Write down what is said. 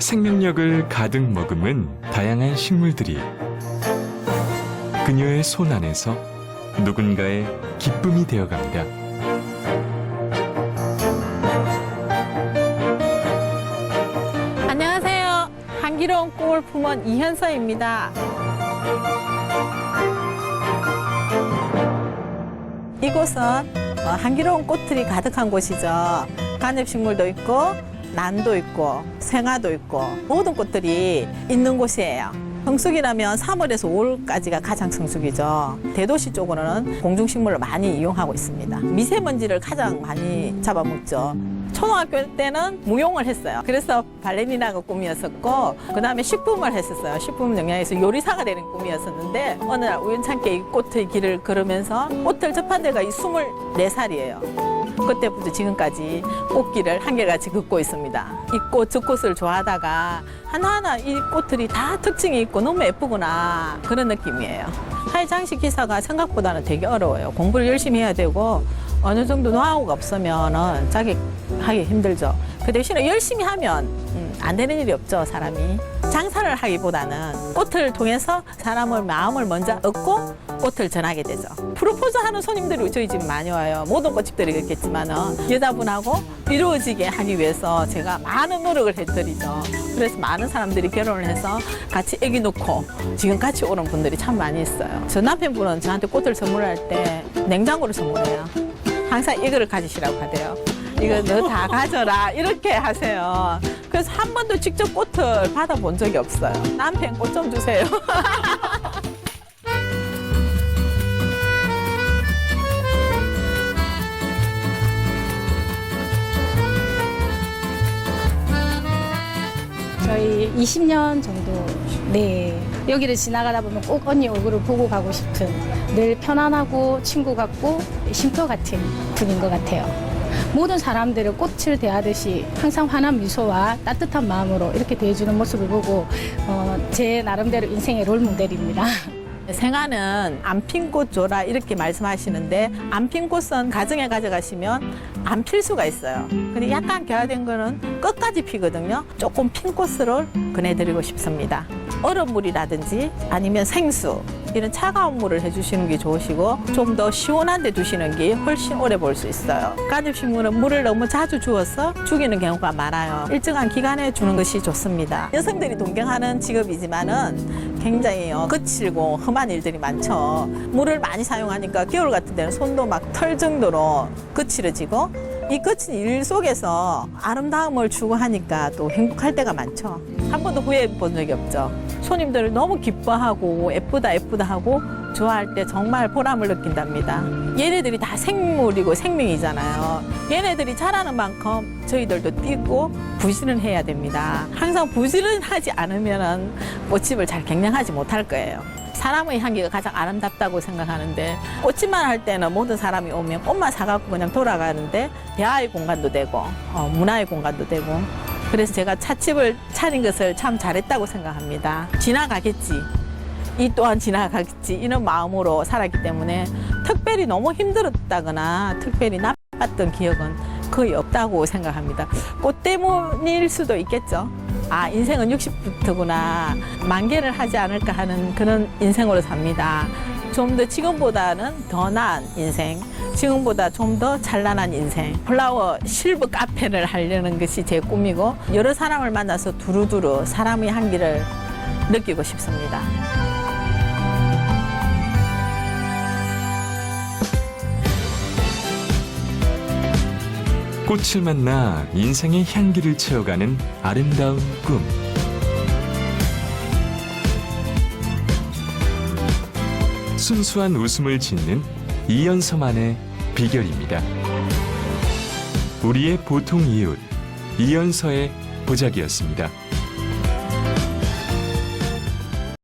생명력을 가득 머금은 다양한 식물들이 그녀의 손 안에서 누군가의 기쁨이 되어갑니다. 안녕하세요. 향기로운 꿈을 품은 이현서입니다. 이곳은 어, 향기로운 꽃들이 가득한 곳이죠. 간엽식물도 있고 난도 있고 생화도 있고 모든 꽃들이 있는 곳이에요. 성수기라면 3월에서 5월까지가 가장 성수기죠. 대도시 쪽으로는 공중식물을 많이 이용하고 있습니다. 미세먼지를 가장 많이 잡아먹죠. 초등학교 때는 무용을 했어요. 그래서 발레리나가 꿈이었었고, 그 다음에 식품을 했었어요. 식품 영양에서 요리사가 되는 꿈이었었는데, 어느 날 우연찮게 이 꽃의 길을 걸으면서 꽃을 접한 데가 이 24살이에요. 그때부터 지금까지 꽃길을 한결같이 걷고 있습니다. 이 꽃, 저 꽃을 좋아하다가 하나하나 이 꽃들이 다 특징이 있고 너무 예쁘구나 그런 느낌이에요. 하이장식 기사가 생각보다는 되게 어려워요. 공부를 열심히 해야 되고 어느 정도 노하우가 없으면 은 자격하기 힘들죠. 그 대신에 열심히 하면 음, 안 되는 일이 없죠, 사람이. 장사를 하기보다는 꽃을 통해서 사람을 마음을 먼저 얻고 꽃을 전하게 되죠. 프로포즈 하는 손님들이 저희 집 많이 와요. 모든 꽃집들이 그렇겠지만은 여자분하고 이루어지게 하기 위해서 제가 많은 노력을 해드리죠. 그래서 많은 사람들이 결혼을 해서 같이 애기 놓고 지금 같이 오는 분들이 참 많이 있어요. 저 남편분은 저한테 꽃을 선물할 때 냉장고를 선물해요. 항상 이거를 가지시라고 하대요. 이거 너 다 가져라 이렇게 하세요. 그래서 한 번도 직접 꽃을 받아본 적이 없어요. 남편 꽃 좀 주세요. 저희 20년 정도 네 여기를 지나가다 보면 꼭 언니 얼굴을 보고 가고 싶은 늘 편안하고 친구 같고 쉼터 같은 분인 것 같아요. 모든 사람들을 꽃을 대하듯이 항상 환한 미소와 따뜻한 마음으로 이렇게 대해주는 모습을 보고 어, 제 나름대로 인생의 롤 모델입니다. 생화는 안 핀 꽃 줘라 이렇게 말씀하시는데 안 핀 꽃은 가정에 가져가시면 안 필 수가 있어요. 근데 약간 개화된 거는 끝까지 피거든요. 조금 핀 꽃으로 권해드리고 싶습니다. 얼음물이라든지 아니면 생수 이런 차가운 물을 해주시는 게 좋으시고 좀 더 시원한 데 두시는 게 훨씬 오래 볼 수 있어요. 가집식물은 물을 너무 자주 주어서 죽이는 경우가 많아요. 일정한 기간에 주는 것이 좋습니다. 여성들이 동경하는 직업이지만은 굉장히 어, 거칠고 험한 일들이 많죠. 물을 많이 사용하니까 겨울 같은 데는 손도 막 털 정도로 거칠어지고 이 거친 일 속에서 아름다움을 추구하니까 또 행복할 때가 많죠. 한 번도 후회해 본 적이 없죠. 손님들을 너무 기뻐하고 예쁘다 예쁘다 하고 좋아할 때 정말 보람을 느낀답니다. 얘네들이 다 생물이고 생명이잖아요. 얘네들이 자라는 만큼 저희들도 뛰고 부지런 해야 됩니다. 항상 부지런하지 않으면 꽃집을 잘 경영하지 못할 거예요. 사람의 향기가 가장 아름답다고 생각하는데 꽃집만 할 때는 모든 사람이 오면 꽃만 사갖고 그냥 돌아가는데 대화의 공간도 되고 어, 문화의 공간도 되고 그래서 제가 찻집을 차린 것을 참 잘했다고 생각합니다. 지나가겠지. 이 또한 지나가겠지. 이런 마음으로 살았기 때문에 특별히 너무 힘들었다거나 특별히 나빴던 기억은 거의 없다고 생각합니다. 꽃 때문일 수도 있겠죠. 아, 인생은 60부터구나. 만개를 하지 않을까 하는 그런 인생으로 삽니다. 좀 더 지금보다는 더 나은 인생, 지금보다 좀 더 찬란한 인생, 플라워 실버 카페를 하려는 것이 제 꿈이고, 여러 사람을 만나서 두루두루 사람의 향기를 느끼고 싶습니다. 꽃을 만나 인생의 향기를 채워가는 아름다운 꿈. 순수한 웃음을 짓는 이연서만의 비결입니다. 우리의 보통 이웃 이연서의 보자기였습니다.